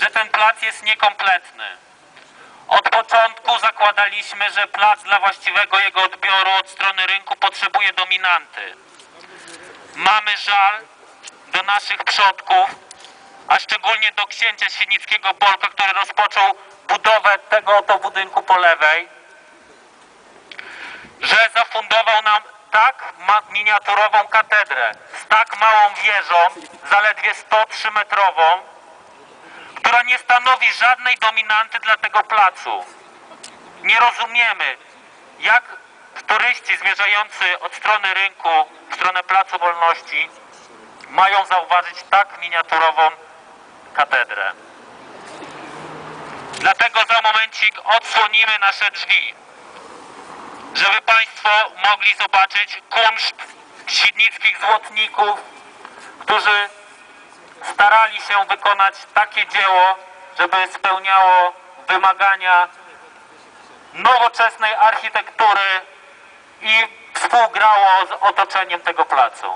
Że ten plac jest niekompletny. Od początku zakładaliśmy, że plac dla właściwego jego odbioru od strony rynku potrzebuje dominanty. Mamy żal do naszych przodków, a szczególnie do księcia świdnickiego Bolka, który rozpoczął budowę tego oto budynku po lewej, że zafundował tak ma- miniaturową katedrę z tak małą wieżą, zaledwie 103 metrową, która nie stanowi żadnej dominanty dla tego placu. Nie rozumiemy, jak turyści zmierzający od strony rynku w stronę Placu Wolności mają zauważyć tak miniaturową katedrę. Dlatego za momencik odsłonimy nasze drzwi, żeby Państwo mogli zobaczyć kunszt świdnickich złotników, którzy starali się wykonać takie dzieło, żeby spełniało wymagania nowoczesnej architektury i współgrało z otoczeniem tego placu.